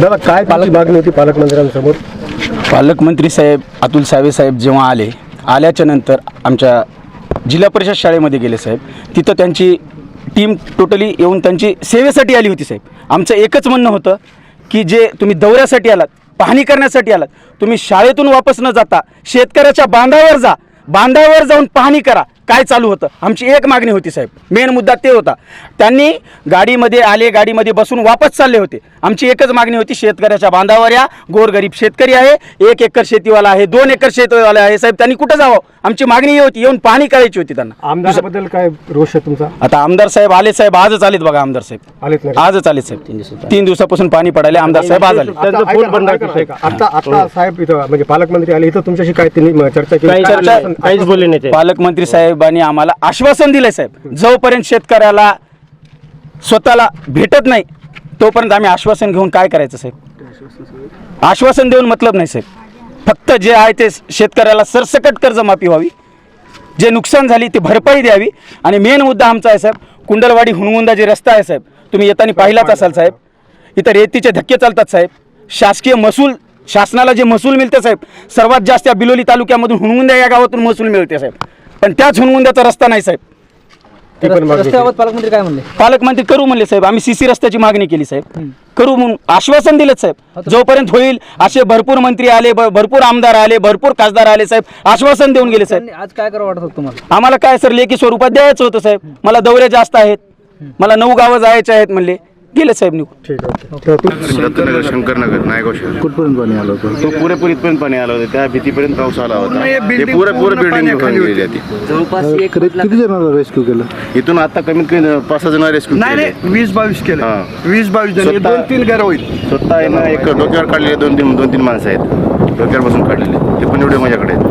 दादा काय पालक मागणी होती पालकमंत्र्यांसमोर? पालकमंत्री साहेब अतुल सावे साहेब जेव्हा आले आल्याच्यानंतर आमच्या जिल्हा परिषद शाळेमध्ये गेले साहेब. तिथं त्यांची टीम टोटली येऊन त्यांची सेवेसाठी आली होती साहेब. आमचं एकच म्हणणं होतं की जे तुम्ही दौऱ्यासाठी आलात पाहणी करण्यासाठी आलात तुम्ही शाळेतून वापस न जाता शेतकऱ्याच्या बांधावर जा बांधावर जाऊन पाहणी करा. काय चालू होतं? आमची एक मागणी होती साहेब. मेन मुद्दा ते होता. त्यांनी गाडीमध्ये आले गाडीमध्ये बसून वापस चालले होते. आमची एकच मागणी होती शेतकऱ्याच्या बांधावर या. गोरगरीब शेतकरी आहे एक एकर शेतीवाला आहे दोन एकर शेतीवाला आहे. साहेब त्यांनी कुठं जावं? आमची मागणी ही होती येऊन पाहणी करायची होती त्यांना. आमदाराबद्दल काय रोष आहे तुमचा? आता आमदार साहेब आले साहेब आजच आलेत बघा आमदार साहेब. आलेत नाही आजच आलेत साहेब. तीन दिवसापासून पाणी पडायले आमदार साहेब आज आले. आता ऐका- ऐका- ऐका. आता आता साहेब इथं म्हणजे पालकमंत्री आले इथं तुमच्याशी काय त्यांनी म- चर्चा केली? काही काय चर्चा- आश्वासन- काहीच बोलले नाही ते. पालकमंत्री साहेबांनी आम्हाला आश्वासन दिलं साहेब. जोपर्यंत शेतकऱ्याला स्वतःला भेटत नाही तोपर्यंत आम्ही आश्वासन घेऊन काय करायचं साहेब? आश्वासन देऊन मतलब नाही साहेब. फक्त जे आहे ते शेतकऱ्याला सरसकट कर्जमाफी व्हावी. जे नुकसान झाली ती भरपाई द्यावी. आणि मेन मुद्दा आमचा आहे साहेब कुंडलवाडी हुणगुंदा जे रस्ता आहे साहेब तुम्ही येताना पाहिलाच असाल साहेब. इथं रेतीचे धक्के चालतात साहेब. शासकीय महसूल शासनाला जे महसूल मिळते साहेब सर्वात जास्त या बिलोली तालुक्यामधून हुणगुंदा या गावातून महसूल मिळते साहेब. पण त्याच हुणगुंद्याचा रस्ता नाही साहेब. ती पण मागणी रस्त्याबाबत पालकमंत्री काय म्हणले? पालकमंत्री करू म्हणले साहेब. आम्ही सीसी रस्त्याची मागणी केली साहेब. करू म्हणून आश्वासन दिलं साहेब. जोपर्यंत होईल असे भरपूर मंत्री आले भ- भरपूर आमदार आले भरपूर खासदार आले साहेब. आश्वासन देऊन गेले साहेब. त्यांनी आज काय करावं वाटत होतं तुम्हाला? आम्हाला काय सर लेखी स्वरूपात द्यायचं होतं साहेब. मला दौरे जास्त आहेत. मला नऊ गावं जायचे आहेत म्हणले. गेले साहेब निघून. ठीक आहे. तर तू- दत्तनगर शंकरनगर नायगाव शहर. कुठपर्यंत पाणी आलं होतं? तो पुरेपूर इथपर्यंत पाणी आलं होतं. त्या भीतीपर्यंत पाऊस आला होता. ते बिल्डिंग ती किती किती जणांना रेस्क्यू केलं? इथून आता कमीत कमी पाच सहा जण रेस्क्यू नाही नाही वीस बावीस केलं. हा. वीस बावीस जण. स्वतः- दोन तीन घर होईल. स्वतः आहे ना एक डोक्यावर काढलेले दोन तीन दोन तीन माणसं आहेत. डोक्यावर बसून काढलेले. ते पण एवढे माझ्याकडे आहेत.